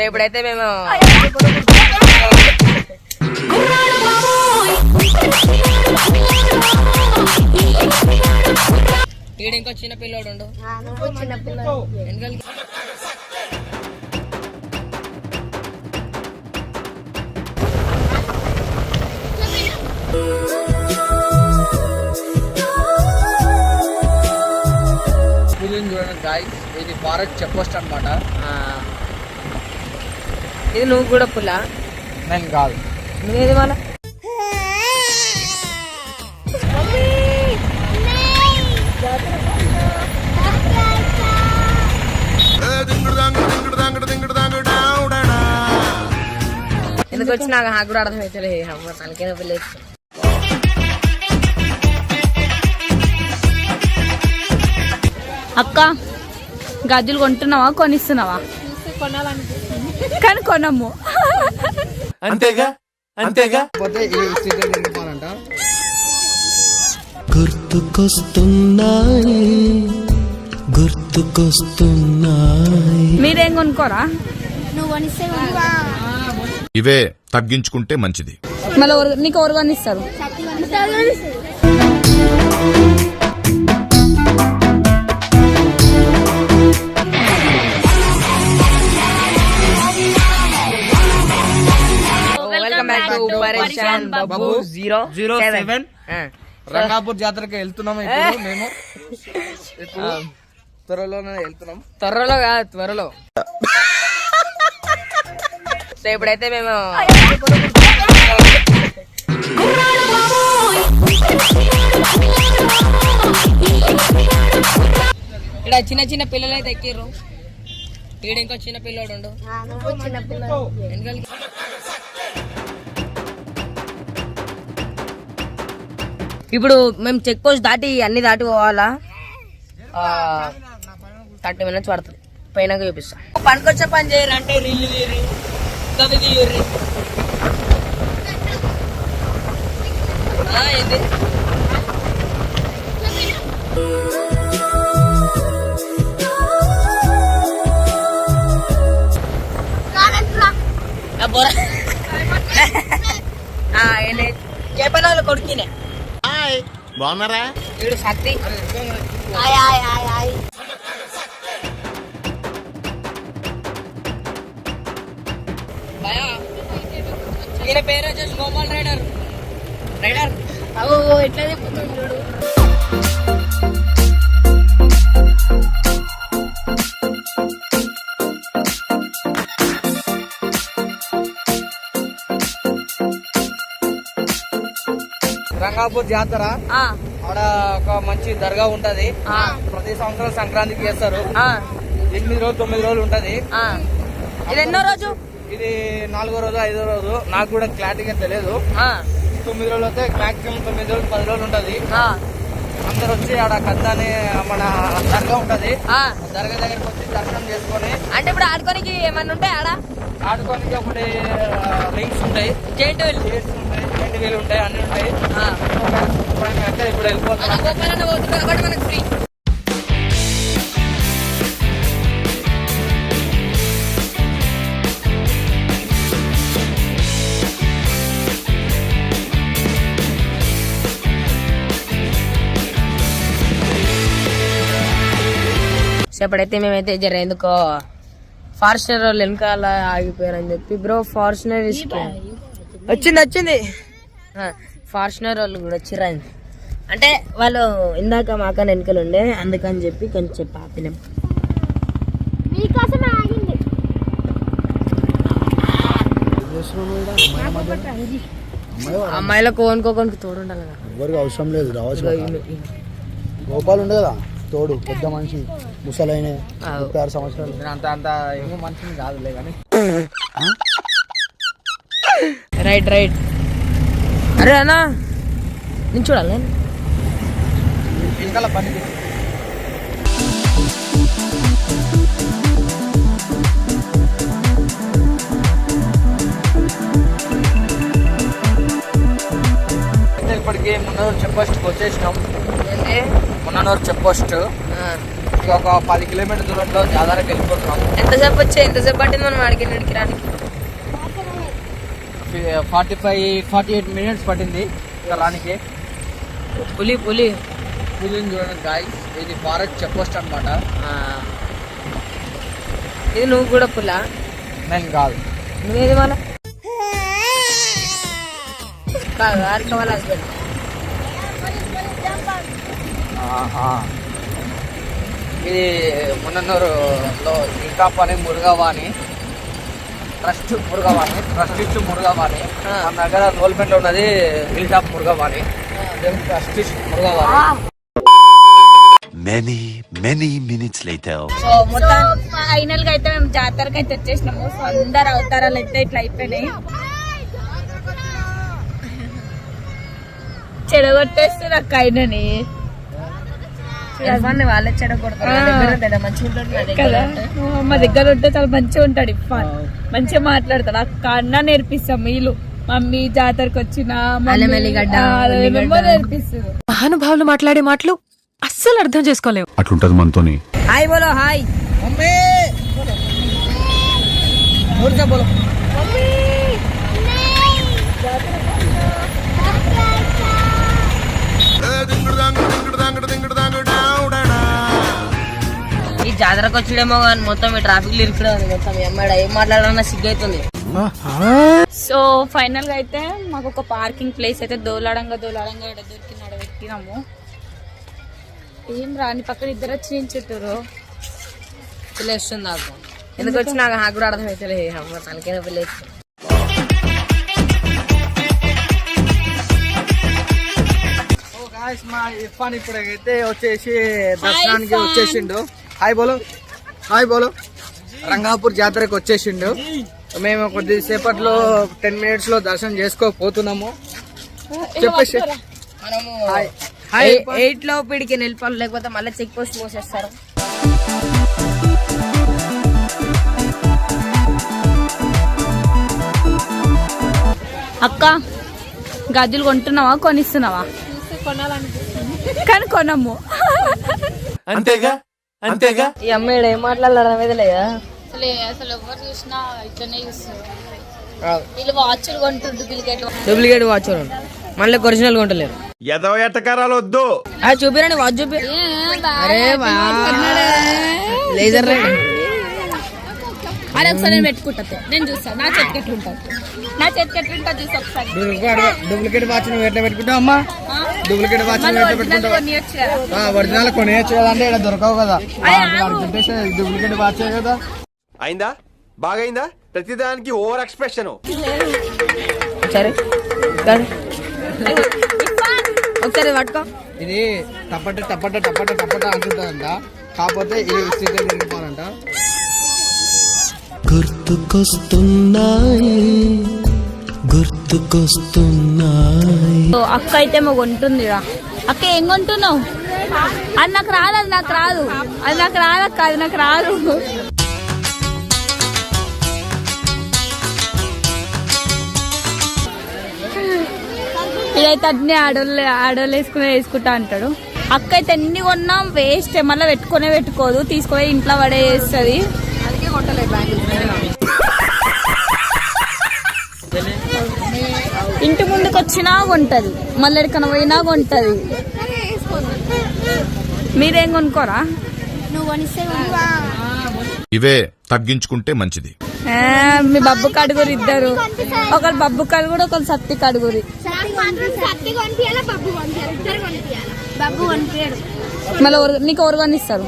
So ఇప్పుడైతే మేము ఈడ ఇంకో చిన్న పిల్లోడు ఉండు చూడండి గాయస్ ఇది భారత్ చెక్ పోస్ట్ అనమాట ఆ. ఇది నువ్వు కూడా పుల్ల నేను కాదు. నువ్వేది వాళ్ళ ఎందుకు వచ్చి నాకు కూడా అర్థమవుతుంది అమ్మ తనకేదో పిల్ల అక్క గజ్జులు కొంటున్నావా కొనిస్తున్నావా? కానీ కొనము. అంతేగా? అంతేగా? గుర్తుకొస్తున్నాయి. గుర్తుకొస్తున్నాయి. మీరేం కొనుక్కోరా? ఇవే తగ్గించుకుంటే మంచిది. మళ్ళీ నీకు ఎవరు కొనిస్తారు? పరేషాన్ బాబు. Zero zero seven. రంగాపూర్ జాతరకి వెళ్తున్నాం ఇప్పుడు మేము. ఇప్పుడు త్వరలోనే వెళ్తున్నాం. త్వరలో కాదు త్వరలో. సో ఇప్పుడైతే మేము ఇక్కడ చిన్న చిన్న పిల్లలు అయితే ఎక్కిర్రు ఈడ ఇంకో చిన్న పిల్లోడు. ఉండు వెనకాలకి ఇప్పుడు మేము చెక్ పోస్ట్ దాటి అన్ని దాటి పోవాలా? థర్టీ మినిట్స్ పడుతుంది. పైన చూపిస్తా. పనికొచ్చే పని చేయరు అంటే రీళ్ళు తీయరు. తీయరు ఏంది? కొడుకునే. బాగున్నారా? ఈయన పేరు వచ్చేసి గోపాల్ రైడర్. రైడర్. ఎట్లా చెప్తున్నాడు రంగాపూర్ జాతర. ఆడ ఒక మంచి దర్గా ఉంటది. ప్రతి సంవత్సరం సంక్రాంతికి చేస్తారు. ఎనిమిది రోజులు తొమ్మిది రోజులు ఉంటది. ఇది ఎన్నో రోజు? ఇది నాలుగో రోజు ఐదో రోజు. నాకు కూడా క్లారిటీగా తెలియదు. తొమ్మిది రోజులు అయితే మాక్సిమం తొమ్మిది రోజులు పది రోజులు ఉంటది. ఆ, అందరు వచ్చి ఆడ కద్ద అనే మన దర్గా ఉంటది. ఆ. దర్గా దగ్గరికి వచ్చి దర్శనం చేసుకొని అంటే ఇప్పుడు ఆడుకోనికి ఏమన్నా ఉంటాయి ఆడ? ఆడుకోనికి ఒకటి రింగ్స్ ఉంటాయి. జైంట్ ఉంటాయి. రెండు వేలు ఉంటాయి అన్ని ఉంటాయి. ఇప్పుడు వెళ్ళిపోతున్నాం ఇప్పుడైతే మేమైతే జర ఎందుకో ఫార్చునర్ వాళ్ళు వెనకాల ఆగిపోయారని చెప్పి బ్రో ఫార్చునర్ వచ్చింది వచ్చింది. ఫార్చునర్ వాళ్ళు కూడా వచ్చిర్రు అంటే వాళ్ళు ఇందాక మాకన వెనకలు ఉండే అందుకని చెప్పి కొంచెం పాపినాం అమ్మాయిలకు కోనుకోకొనికి తోడు ఉండాలి కదా. ఎవరికి అవసరం లేదు రావచ్చు. గోపాల్ ఉండే కదా తోడు పెద్ద మనిషి ముసలైన. ముప్పై ఆరు సంవత్సరాలు. అంత అంత ఏమో మనిషిని కాదులే కానీ. Right right. అరే అన్నా నేను చూడాలి వెనకాల అయితే ఇప్పటికి మున్నూరు చెక్ పోస్ట్కి వచ్చేసినాం. ఏంటి? Munnuru check post. ఒక పది కిలోమీటర్ దూరంలో జాతరకు వెళ్ళిపోతున్నాము ఎంతసేపు వచ్చే ఎంతసేపు పట్టింది మనం అడిగి నడికిరానికి forty five forty eight minutes పట్టింది రానికి పులి పులి. పులిని చూడండి గాయస్ ఇది భారత్ చెక్ పోస్ట్ అనమాట. ఇది నువ్వు కూడా పులా? నేను కాదు. నువ్వేది మన కాదు ఆర్క వాళ్ళ హస్బెండ్. ఇది మున్నూరులో ఇంకా పని మురుగవాణి ట్రస్ట్ మురుగవాణి ట్రస్టిస్ట్ మురుగవాణి. మన దగ్గర రోల్మెంట్ ఉన్నది హిల్ టాప్ మురుగవాణి. ట్రస్టిస్ట్ మురుగవాణి. Many, many minutes later. So మొత్తం ఫైనల్గా అయితే మేము జాతరకి అయితే వచ్చేసినాము. సో అందరు అవతారాలు అయితే ఇట్లా అయిపోయినాయి. చెడగొట్టేస్తారు అక్క అయినని ఇర్ఫాన్ వాళ్ళే చెడగొడతారు. మంచిగా కదా. మా దగ్గర ఉంటే చాలా మంచిగా ఉంటాడు ఇఫాన్ మంచిగా మాట్లాడతాడు. అక్క అన్న నేర్పిస్తాం వీళ్ళు. మమ్మీ జాతరకు వచ్చిన మహానుభావులు మాట్లాడే మాటలు అస్సలు అర్థం చేసుకోలేవు. అట్లుంటది మనతోని. హాయ్ బోలో హాయ్. మమ్మీ! బోలో. జాతరకు వచ్చేడేమో కానీ మొత్తం ఈ ట్రాఫిక్లో ఇరుకుడే ఉంది మొత్తం ఈ అమ్మాయి ఏం మాట్లాడాలన్నా సిగ్గు అవుతుంది సో ఫైనల్గా అయితే మాకు ఒక పార్కింగ్ ప్లేస్ అయితే దోలాడంగా దోలాడంగా ఇక్కడ దొరికిన ఆడ పెట్టినాము. ఏం రాని పక్కన ఇద్దరు వచ్చి నించుంటారు తెలియస్తుంది నాకు. ఎందుకు? వచ్చి నాకు నాకు కూడా అర్థమైతే అమ్మ తనకైనా పిల్ల ఓ గాయ్స్ మా ఇర్ఫాన్ ఇప్పుడైతే వచ్చేసి దర్శనానికి వచ్చేసిండు. హాయ్ బోలో. హాయ్ బోలో. రంగాపూర్ జాతరకు వచ్చేసిండు. మేము కొద్దిసేపట్లో టెన్ మినిట్స్లో దర్శనం చేసుకోకపోతున్నాము. చెప్పేసి. మనము హాయ్. హాయ్. ఎయిట్లో పిడికి నిలిపాలి లేకపోతే మళ్ళీ చెక్ పోస్ట్ పోసేస్తారు అక్క గజ్జులు కొంటున్నావా? కొనిస్తున్నావా? కానీ కొనము. అంతేగా? అంతేగా? ఈ అమ్మాయి ఏం మాట్లాడాలి అనేది లేదా అసలు అసలు ఎవరు చూసినా ఇట్లనే చూస్తారు. వీళ్ళు వాచ్లు కొంటుండ్రు బిల్గేట్ డూప్లికేట్ వాచ్ మళ్ళీ ఒరిజినల్ కొంటలేరు. ఎదవ ఎట్టకారాలు వద్దు. అది చూపిరండి వాచ్ చూపి. అరే లేజర్ అరే ఒకసారి నేను పెట్టుకుంటా. నేను చూస్తాను నా చేతికి నా చేతికి చూసి ఒకసారి. డూప్లికేట్ వాచ్ నువ్వు ఎట్లా పెట్టుకుంటావు అమ్మా? డూప్లికేట్ వాచ్ మళ్ళీ నువ్వు ఎట్లా ఒరిజినల్ పెట్టుకుంటావు? కొనియొచ్చు కదా ఒరిజినల్ కొనేయచ్చు కదా అంటే ఇక్కడ దొరకవు కదా. డూప్లికేట్ వాచ్ కదా. అయిందా? బాగైందా? ప్రతిదానికి ఓవర్ ఎక్స్ప్రెషన్. సరే. ఒకసారి పట్టుకో. ఇది టపట టపట టపట టపట అంటుందంట కాకపోతే ఇది స్థితి తిరిగిపోవాలంట గుర్తుకొస్తున్నాయి గుర్తుకొస్తున్నాయి. అక్క అయితే మాకు కొంటుంది అక్క ఏం కొంటున్నావు? అది నాకు రాదు అది నాకు రాదు. అది నాకు రాదు అక్క అది నాకు రాదు. ఇదైతే అన్ని ఆడోళ్ళు ఆడోళ్ళు వేసుకునే వేసుకుంటా అంటాడు. అక్క అయితే ఎన్ని కొన్నాం వేస్ట్ మళ్ళీ పెట్టుకునే పెట్టుకోదు తీసుకుపోయి ఇంట్లో ఇంటి ముందుకు వచ్చినా కొంటది మళ్ళీ ఎక్కడికైనా పోయినా కొంటది. మీరేం కొనుక్కోరా? ఇవే తగ్గించుకుంటే మంచిది. ఆ, మీ బబ్బు కడుగురు ఇద్దరు. ఒకరు బబ్బు కడుగురు. ఒకరు సత్తి కడుగురి మళ్ళీ నీకు ఎవరు కొనిస్తారు?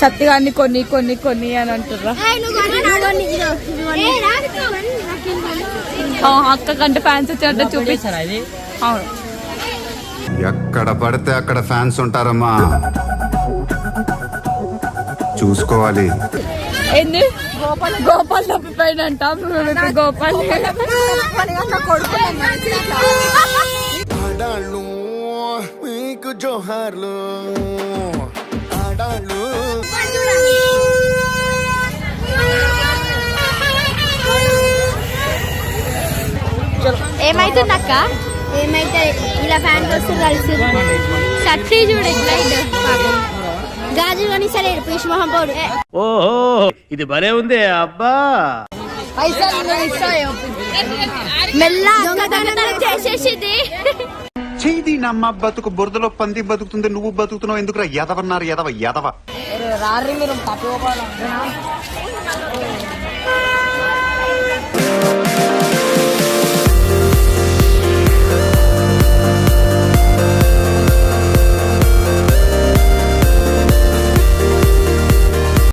సత్తి కొనిపించాలి సత్తి కానీ కొన్ని కొన్ని కొన్ని అని అంటుర్రా అక్క కంటే ఫ్యాన్స్ వచ్చారంటే చూపిస్తారా ఇది? అవును. ఎక్కడ పడితే అక్కడ ఫ్యాన్స్ ఉంటారమ్మా. చూసుకోవాలి. ఏంది? గోపాల్ గోపాల్ తప్పిపోయినంట గోపాల్. మీకు జోహార్లు. చలో. ఏమైతుంది అక్క ఏమైతే ఇలా ఫ్యాన్స్ వస్తే కలిసి సత్తి చూడు లైట్ గాజు కానీ సరే పుష్మహం పోడు. ఓహో ఇది భలే ఉంది అబ్బా. పైసలు? మెల్ల చేసేసింది చేయి అమ్మ బతుకు బురదలో పంది బతుకుతుంది నువ్వు బతుకుతున్నావు ఎందుకురా? ఎదవన్నారు ఎదవ ఎదవ. మీరు రారి